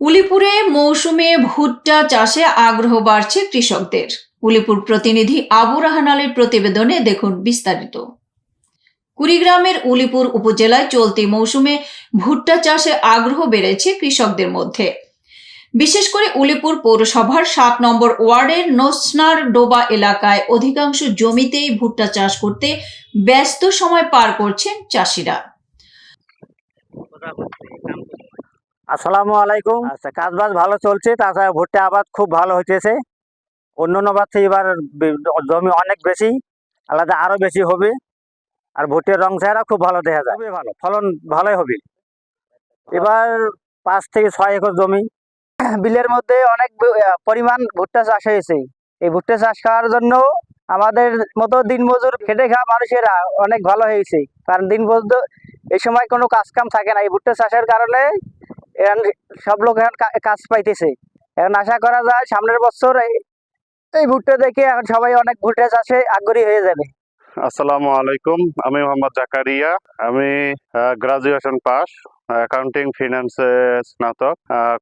উলিপুরে মৌসুমে ভুট্টা চাষে আগ্রহ বাড়ছে কৃষকদের। উলিপুর প্রতিনিধি আবু রাহান আলীর প্রতিবেদনে দেখুন বিস্তারিত। কুড়িগ্রামের উলিপুর উপজেলায় চলতি মৌসুমে ভুট্টা চাষে আগ্রহ বেড়েছে কৃষকদের মধ্যে। বিশেষ করে উলিপুর পৌরসভার সাত নম্বর ওয়ার্ডের নোসনার ডোবা এলাকায় অধিকাংশ জমিতেই ভুট্টা চাষ করতে ব্যস্ত সময় পার করছেন চাষিরা। আসসালামু আলাইকুম। আচ্ছা কাজ বাজ ভালো চলছে? তাছাড়া ভুট্টা আবাদ খুব ভালো হইতেছে। অন্য অন্য বার থেকে এবার জমি অনেক বেশি আলাদা আরও বেশি হবে। আর ভুট্টের রং চেহারা খুব ভালো দেখা যায়। খুবই ভালো ফলন ভালোই হবে। এবার পাঁচ থেকে ছয় একর জমি। বিলের মধ্যে অনেক পরিমাণ ভুট্টা চাষ হয়েছে। এই ভুট্টা চাষ করার জন্য আমাদের মতো দিনমজুর খেটে খাওয়া মানুষেরা অনেক ভালো হয়েছে। কারণ দিনমজুর এই সময় কোনো কাজ কাম থাকে না। এই ভুট্টা চাষের কারণে এখন সব লোক এখন কাজ পাইতেছে। এখন আশা করা যায় সামনের বছর এই- ভুট্টা দেখে এখন সবাই অনেক ভুট্টা চাষে আগ্রহী হয়ে যাবে। আসসালামু আলাইকুম, আমি মোহাম্মদ জাকারিয়া। আমি গ্রাজুয়েশন পাস অ্যাকাউন্টিং ফিনান্সে স্নাতক।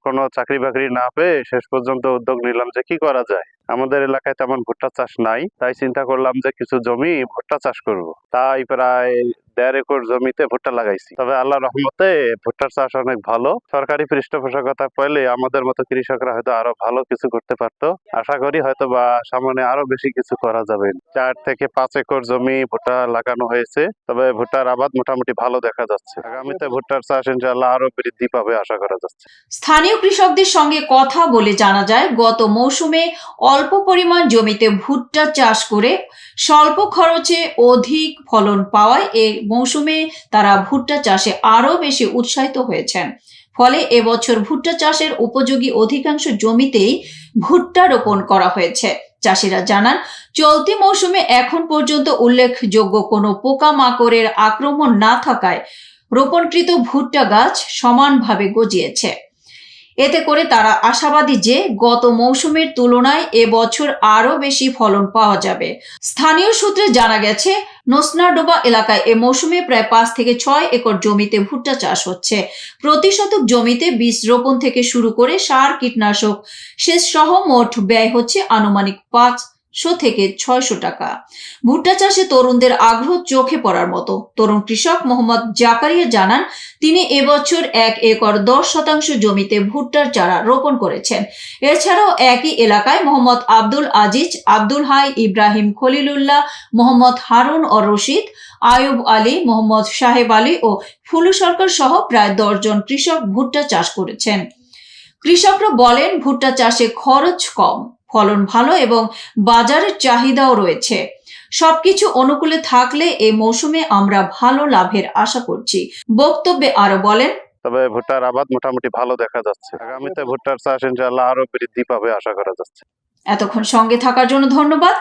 কোনো চাকরি বাকরি না পেয়ে শেষ পর্যন্ত উদ্যোগ নিলাম যে কি করা যায়। আমাদের এলাকায় তেমন ভুট্টা চাষ নাই, তাই চিন্তা করলাম যে কিছু জমি ভুট্টা চাষ করব। তাই প্রায় দেড় একর জমিতে ভুট্টা লাগাইছি। তবে আল্লাহ রহমতে ভুট্টার চাষ অনেক ভালো। সরকারি পৃষ্ঠপোষকতা পেলে আমাদের মতো কৃষকরা হয়তো আরও ভালো কিছু করতে পারতো। আশা করি হয়তো বা সামনে আরও বেশি কিছু করা যাবে। চার থেকে পাঁচ একর জমি ভুট্টা লাগানো হয়েছে, তবে ভুট্টার আবাদ মোটামুটি ভালো দেখা যাচ্ছে। আগামীতে ভুট্টার চাষ ইনশাআল্লাহ আরও বৃদ্ধি পাবে, আশা করা যাচ্ছে। স্থানীয় কৃষকদের সঙ্গে কথা বলে জানা যায়, গত মৌসুমে অল্প পরিমাণ জমিতে ভুট্টা চাষ করে স্বল্প খরচে অধিক ফলন পাওয়ায় এই মৌসুমে তারা ভুট্টা চাষে আরও বেশি উৎসাহিত হয়েছেন। ফলে এবছর ভুট্টা চাষের উপযোগী অধিকাংশ জমিতেই ভুট্টা রোপণ করা হয়েছে। চাষিরা জানান, চলতি মৌসুমে এখন পর্যন্ত উল্লেখযোগ্য কোনো পোকামাকড়ের আক্রমণ না থাকায় রোপণকৃত ভুট্টা গাছ সমানভাবে গজিয়েছে। এতে করে তারা আশাবাদী যে গত মৌসুমের তুলনায় এবছর আরও বেশি ফলন পাওয়া যাবে। স্থানীয় সূত্রে জানা গেছে, নোসনাডোবা এলাকায় এ মৌসুমে প্রায় পাঁচ থেকে ছয় একর জমিতে ভুট্টা চাষ হচ্ছে। প্রতি শতক জমিতে বীজ রোপণ থেকে শুরু করে সার, কীটনাশক সেচ সহ মোট ব্যয় হচ্ছে আনুমানিক পাঁচশো থেকে ছয়শো টাকা। ভুট্টা চাষে তরুণদের আগ্রহ চোখে পড়ার মতো। তরুণ কৃষক মোহাম্মদ জাকারিয়া জানান, তিনি এবছর এক একর দশ শতাংশ জমিতে ভুট্টার চারা রোপণ করেছেন। এছাড়াও একই এলাকায় মোহাম্মদ আব্দুল আজিজ, আব্দুল হাই ইব্রাহিম খলিলুল্লাহ, মোহাম্মদ হারুন ও রশিদ, আয়ুব আলী, মোহাম্মদ সাহেব আলী ও ফুলু সরকার সহ প্রায় দশজন কৃষক ভুট্টা চাষ করেছেন। কৃষকরা বলেন, ভুট্টা চাষে খরচ কম। ফলন ভালো এবং বাজারের চাহিদাও রয়েছে। সবকিছু অনুকূলে থাকলে এই মৌসুমে আমরা ভালো লাভের আশা করছি। বক্তব্যে আরও বলেন। তবে ভুট্টার আবাদ মোটামুটি ভালো দেখা যাচ্ছে। আগামীতে ভুট্টার চাষ ইনশাআল্লাহ আরও বৃদ্ধি পাবে আশা করা যাচ্ছে। এতক্ষণ সঙ্গে থাকার জন্য ধন্যবাদ।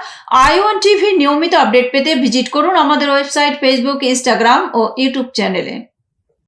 আই ওয়ান টিভির নিয়মিত আপডেট পেতে ভিজিট করুন আমাদের ওয়েবসাইট ফেসবুক ইনস্টাগ্রাম ও ইউটিউব চ্যানেলে।